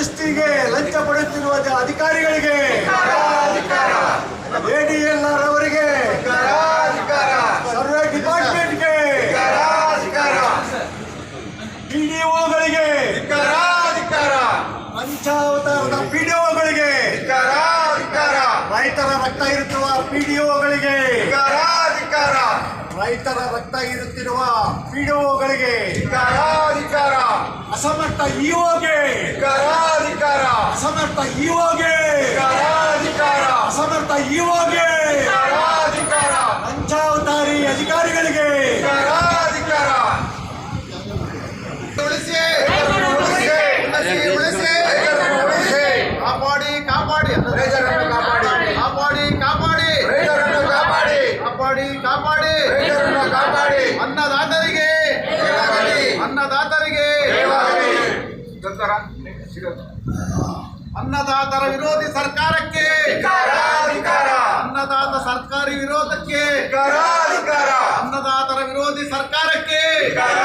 ದುರಸ್ತಿಗೆ ಲಂಚ ಪಡೆಯುತ್ತಿರುವ ಅಧಿಕಾರಿಗಳಿಗೆ ಎಡಿಎಲ್ಆರ್ ಅವರಿಗೆ ಸರ್ವೆ ಡಿಪಾರ್ಟ್ಮೆಂಟ್ಗೆ ಪಿಡಿಒಗಳಿಗೆ ಪಂಚಾವತಾರದ ಪಿಡಿಒಗಳಿಗೆ ರೈತರ ರಕ್ತ ಇರುತ್ತುವ ಪಿಡಿಒಗಳಿಗೆ ರೈತರ ರಕ್ತ ಇರುತ್ತಿರುವ ಪಿಡಿಒಗಳಿಗೆ ಅಸಮರ್ಥ ಇಒಗೆ ಅಸಮರ್ಥ ಇಒಗೆ ಅಸಮರ್ಥ ಇಒಗೆ ಪಂಚಾವತಾರಿ ಅಧಿಕಾರಿಗಳಿಗೆ ಅನ್ನದಾತರ ವಿರೋಧಿ ಸರ್ಕಾರಕ್ಕೆ ಧಿಕ್ಕಾರ, ಧಿಕ್ಕಾರ. ಅನ್ನದಾತ ಸರ್ಕಾರಿ ವಿರೋಧಕ್ಕೆ ಧಿಕ್ಕಾರ, ಧಿಕ್ಕಾರ. ಅನ್ನದಾತರ ವಿರೋಧಿ ಸರ್ಕಾರಕ್ಕೆ ಧಿಕ್ಕಾರ,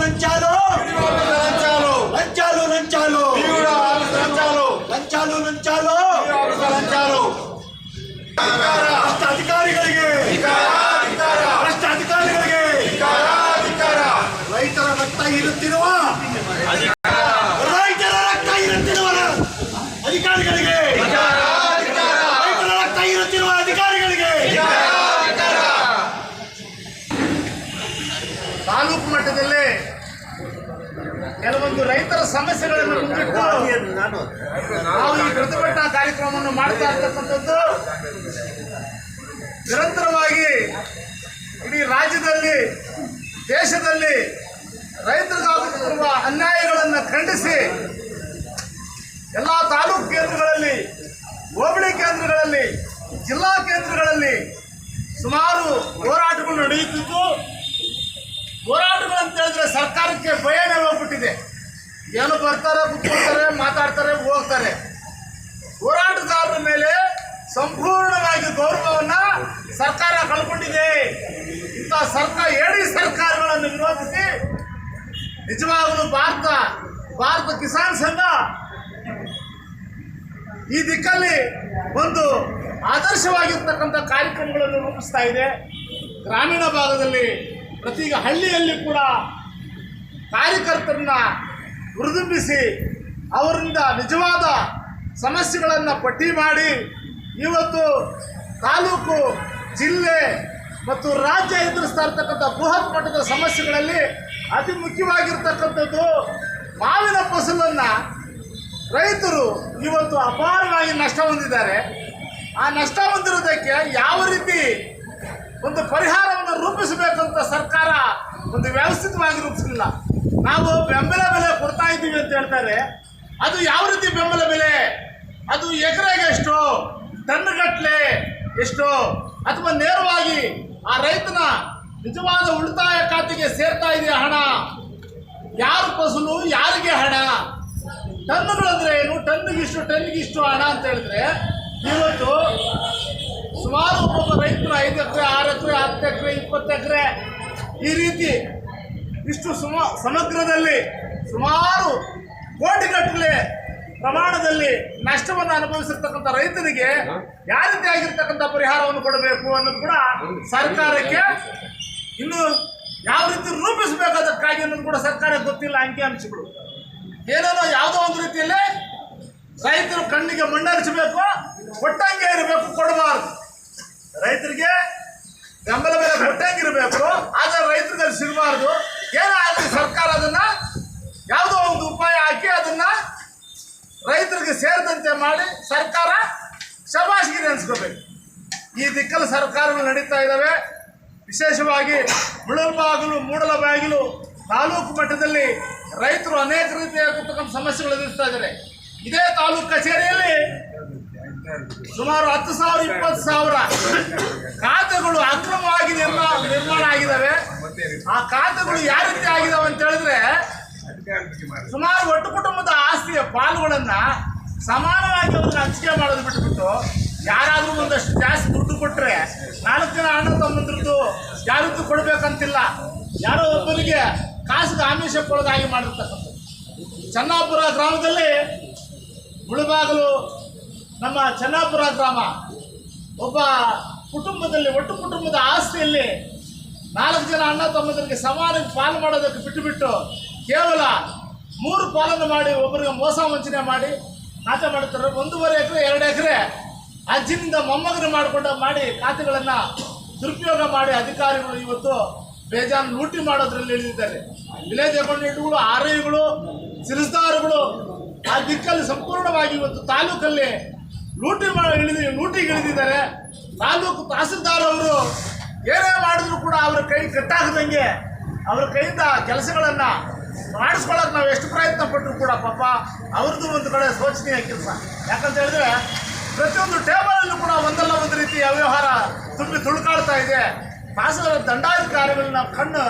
లంచాలు? లంచాలు. లంచాలు లంచాలు. లంచాలు లంచాలు. ತಾಲೂಕು ಮಟ್ಟದಲ್ಲಿ ಕೆಲವೊಂದು ರೈತರ ಸಮಸ್ಯೆಗಳನ್ನು ಮುಂದಿಟ್ಟು ನಾವು ಈ ಪ್ರತಿಭಟನಾ ಕಾರ್ಯಕ್ರಮವನ್ನು ಮಾಡ್ತಾ ಇರತಕ್ಕಂಥದ್ದು ನಿರಂತರವಾಗಿ ಇಡೀ ರಾಜ್ಯದಲ್ಲಿ ದೇಶದಲ್ಲಿ ರೈತರಿಗಾಗುತ್ತಿರುವ ಅನ್ಯಾಯಗಳನ್ನು ಖಂಡಿಸಿ ಎಲ್ಲ ತಾಲೂಕು ಕೇಂದ್ರಗಳಲ್ಲಿ ಹೋಬಳಿ ಕೇಂದ್ರಗಳಲ್ಲಿ ಜಿಲ್ಲಾ ಕೇಂದ್ರಗಳಲ್ಲಿ ಸುಮಾರು ಹೋರಾಟಗಳು ನಡೆಯುತ್ತಿದ್ದು ಹೋರಾಟಗಳು ಅಂತ ಹೇಳಿದ್ರೆ ಸರ್ಕಾರಕ್ಕೆ ಭಯನೇ ಹೋಗ್ಬಿಟ್ಟಿದೆ ಏನು ಬರ್ತಾರೆ, ಕುತ್ಕೊಳ್ತಾರೆ, ಮಾತಾಡ್ತಾರೆ, ಹೋಗ್ತಾರೆ. ಹೋರಾಟಗಾರರ ಮೇಲೆ ಸಂಪೂರ್ಣವಾಗಿ ಗೌರವವನ್ನ ಸರ್ಕಾರ ಕಳ್ಕೊಂಡಿದೆ. ಇಂಥ ಸರ್ಕಾರ ಏಡಿ ಸರ್ಕಾರಗಳನ್ನು ವಿರೋಧಿಸಿ ನಿಜವಾಗಲೂ ಭಾರತ ಭಾರತ ಕಿಸಾನ್ ಸಂಘ ಈ ದಿಕ್ಕಲ್ಲಿ ಒಂದು ಆದರ್ಶವಾಗಿರ್ತಕ್ಕಂಥ ಕಾರ್ಯಕ್ರಮಗಳನ್ನು ರೂಪಿಸ್ತಾ ಇದೆ. ಗ್ರಾಮೀಣ ಭಾಗದಲ್ಲಿ ಪ್ರತಿ ಹಳ್ಳಿಯಲ್ಲಿ ಕೂಡ ಕಾರ್ಯಕರ್ತರನ್ನ ಹುರಿದುಂಬಿಸಿ ಅವರಿಂದ ನಿಜವಾದ ಸಮಸ್ಯೆಗಳನ್ನು ಪಟ್ಟಿ ಮಾಡಿ ಇವತ್ತು ತಾಲೂಕು, ಜಿಲ್ಲೆ ಮತ್ತು ರಾಜ್ಯ ಎದುರಿಸ್ತಾ ಇರ್ತಕ್ಕಂಥ ಬೃಹತ್ ಮಟ್ಟದ ಸಮಸ್ಯೆಗಳಲ್ಲಿ ಅತಿ ಮುಖ್ಯವಾಗಿರ್ತಕ್ಕಂಥದ್ದು ಮಾವಿನ ಫಸಲನ್ನು ರೈತರು ಇವತ್ತು ಅಪಾರವಾಗಿ ನಷ್ಟ ಹೊಂದಿದ್ದಾರೆ. ಆ ನಷ್ಟ ಹೊಂದಿರೋದಕ್ಕೆ ಯಾವ ರೀತಿ ಒಂದು ಪರಿಹಾರವನ್ನು ರೂಪಿಸಬೇಕಂತ ಸರ್ಕಾರ ಒಂದು ವ್ಯವಸ್ಥಿತವಾಗಿ ರೂಪಿಸಲಿಲ್ಲ. ನಾವು ಬೆಂಬಲ ಬೆಲೆ ಕೊಡ್ತಾ ಇದ್ದೀವಿ ಅಂತ ಹೇಳ್ತಾರೆ. ಅದು ಯಾವ ರೀತಿ ಬೆಂಬಲ ಬೆಲೆ? ಅದು ಎಕರೆಗೆ ಎಷ್ಟು ಟನ್ಗಟ್ಲೆ ಎಷ್ಟು, ಅಥವಾ ನೇರವಾಗಿ ಆ ರೈತನ ನಿಜವಾದ ಉಳಿತಾಯ ಖಾತೆಗೆ ಸೇರ್ತಾ ಇದೆಯಾ ಹಣ? ಯಾರು ಫಸಲು, ಯಾರಿಗೆ ಹಣ? ಟನ್ನುಗಳಂದ್ರೆ ಏನು? ಟನ್ಗಿಷ್ಟು ಟನ್ಗಿಷ್ಟು ಹಣ ಅಂತ ಹೇಳಿದ್ರೆ, ಇವತ್ತು ಸುಮಾರು ಒಬ್ಬೊಬ್ಬ ರೈತರು ಐದು ಎಕರೆ, ಆರು ಎಕರೆ, ಹತ್ತು ಎಕರೆ, ಇಪ್ಪತ್ತು ಎಕರೆ. ಈ ರೀತಿ ಇಷ್ಟು ಸುಮ, ಸಮಗ್ರದಲ್ಲಿ ಸುಮಾರು ಕೋಟಿಗಟ್ಟಲೆ ಪ್ರಮಾಣದಲ್ಲಿ ನಷ್ಟವನ್ನು ಅನುಭವಿಸಿರ್ತಕ್ಕಂಥ ರೈತರಿಗೆ ಯಾವ ರೀತಿ ಆಗಿರ್ತಕ್ಕಂಥ ಪರಿಹಾರವನ್ನು ಕೊಡಬೇಕು ಅನ್ನೋದು ಕೂಡ ಸರ್ಕಾರಕ್ಕೆ ಇನ್ನು ಯಾವ ರೀತಿ ರೂಪಿಸಬೇಕಾದಕ್ಕಾಗಿ ಅನ್ನೋದು ಕೂಡ ಸರ್ಕಾರಕ್ಕೆ ಗೊತ್ತಿಲ್ಲ, ಅಂಕಿ ಅಂಶಗಳು ಏನೇನೋ ಯಾವುದೋ ಒಂದು ರೀತಿಯಲ್ಲಿ ರೈತರು ಕಣ್ಣಿಗೆ ಮಣ್ಣರಿಸಬೇಕು ಕೊಟ್ಟಂಗೆ ಇರಬೇಕು, ಕೊಡಬಾರ್ದು. ರೈತರಿಗೆ ಬೆಂಬಲ ಬೆಲೆ ಕೊಟ್ಟಂಗೆ ಇರಬೇಕು ಆದರೆ ರೈತರಿಗೆ ಅದು ಸಿಗಬಾರ್ದು ಏನಾಗಲಿ ಸರ್ಕಾರ ಅದನ್ನ ಯಾವುದೋ ಒಂದು ಉಪಾಯ ಹಾಕಿ ಅದನ್ನ ರೈತರಿಗೆ ಸೇರಿದಂತೆ ಮಾಡಿ ಸರ್ಕಾರ ಶಬಾಷ್ಗಿರಿ ಅನ್ಸ್ಕೋಬೇಕು ಈ ದಿಕ್ಕಲ್ಲಿ ಸರ್ಕಾರಗಳು ನಡೀತಾ ಇದ್ದಾವೆ ವಿಶೇಷವಾಗಿ ಮುಳಲ್ಬಾಗಿಲು, ಮೂಡಲಬಾಗಿಲು ತಾಲೂಕು ಮಟ್ಟದಲ್ಲಿ ರೈತರು ಅನೇಕ ರೀತಿಯಾಗಿರ್ತಕ್ಕಂಥ ಸಮಸ್ಯೆಗಳು ಎದುರಿಸ್ತಾ ಇದ್ದಾರೆ ಇದೇ ತಾಲೂಕು ಕಚೇರಿಯಲ್ಲಿ ಸುಮಾರು ಹತ್ತು ಸಾವಿರ, ಇಪ್ಪತ್ತು ಸಾವಿರ ಖಾತೆಗಳು ಅಕ್ರಮವಾಗಿ ನಿರ್ಮಾಣ ಆಗಿದ್ದಾವೆ ಆ ಖಾತೆಗಳು ಯಾವ ರೀತಿ ಆಗಿದಾವೆ ಅಂತ ಹೇಳಿದ್ರೆ ಸುಮಾರು ಒಟ್ಟು ಕುಟುಂಬದ ಆಸ್ತಿಯ ಪಾಲುಗಳನ್ನ ಸಮಾನವಾಗಿ ಅವ್ರನ್ನ ಹಂಚಿಕೆ ಮಾಡೋದು ಬಿಟ್ಬಿಟ್ಟು ಯಾರಾದರೂ ಒಂದಷ್ಟು ಜಾಸ್ತಿ ದುಡ್ಡು ಕೊಟ್ಟರೆ ನಾಲ್ಕು ಜನ ಅಣ್ಣ ತಮ್ಮಂದ್ರದ್ದು ಯಾರಿಗೂ ಕೊಡಬೇಕಂತಿಲ್ಲ. ಯಾರೋ ಒಬ್ಬರಿಗೆ ಆಮಿಷ ಆಮಿಷಕ್ಕೊಳಗಾಗಿ ಮಾಡಿರ್ತಕ್ಕಂಥದ್ದು. ಚನ್ನಾಪುರ ಗ್ರಾಮದಲ್ಲಿ ಮುಳುಬಾಗಲು ನಮ್ಮ ಚೆನ್ನಾಪುರ ಗ್ರಾಮ ಒಬ್ಬ ಕುಟುಂಬದಲ್ಲಿ, ಒಟ್ಟು ಕುಟುಂಬದ ಆಸ್ತಿಯಲ್ಲಿ ನಾಲ್ಕು ಜನ ಅಣ್ಣ ತಮ್ಮಂದರಿಗೆ ಸಮಾನಕ್ಕೆ ಪಾಲು ಮಾಡೋದಕ್ಕೆ ಬಿಟ್ಟುಬಿಟ್ಟು ಕೇವಲ ಮೂರು ಪಾಲನ್ನು ಮಾಡಿ ಒಬ್ಬರಿಗೆ ಮೋಸ ವಂಚನೆ ಮಾಡಿ ಖಾತೆ ಮಾಡುತ್ತಾರೆ ಒಂದೂವರೆ ಎಕರೆ, ಎರಡು ಎಕರೆ ಅಜ್ಜಿನಿಂದ ಮೊಮ್ಮಗನ ಮಾಡಿಕೊಂಡು ಮಾಡಿ ಖಾತೆಗಳನ್ನು ದುರುಪಯೋಗ ಮಾಡಿ ಅಧಿಕಾರಿಗಳು ಇವತ್ತು ಬೇಜಾನ್ ಲೂಟಿ ಮಾಡೋದ್ರಲ್ಲಿ ಇಳಿದಿದ್ದಾರೆ. ವಿಲೇಜ್ ಅಕೌಂಟೆಂಟ್ಗಳು ಆರ್ ಐಗಳು ಸಿರಿಸ್ದಾರುಗಳು ಆ ದಿಕ್ಕಲ್ಲಿ ಸಂಪೂರ್ಣವಾಗಿ ಇವತ್ತು ತಾಲೂಕಲ್ಲಿ ಲೂಟಿ ಇಳಿದು ಲೂಟಿಗೆ ಇಳಿದಿದ್ದಾರೆ. ತಾಲೂಕು ತಹಸೀಲ್ದಾರ್ ಅವರು ಏನೇ ಮಾಡಿದ್ರು ಕೂಡ ಅವರ ಕೈ ಕಟ್ಟಾಗದಂಗೆ ಅವ್ರ ಕೈಯಿಂದ ಕೆಲಸಗಳನ್ನ ಮಾಡಿಸ್ಕೊಳಕ್ ನಾವು ಎಷ್ಟು ಪ್ರಯತ್ನ ಪಟ್ಟರು ಕೂಡ ಪಾಪ ಅವ್ರದ್ದು ಒಂದು ಕಡೆ ಶೋಚನೀಯ ಕೆಲಸ. ಯಾಕಂತ ಹೇಳಿದ್ರೆ ಪ್ರತಿಯೊಂದು ಟೇಬಲಲ್ಲೂ ಕೂಡ ಒಂದಲ್ಲ ಒಂದು ರೀತಿ ಅವ್ಯವಹಾರ ತುಂಬಿ ತುಳುಕಾಡ್ತಾ ಇದೆ. ತಹಸೀಲ್ದಾರ್ ದಂಡಾಧಿಕಾರಿಗಳನ್ನ ಕಣ್ಣು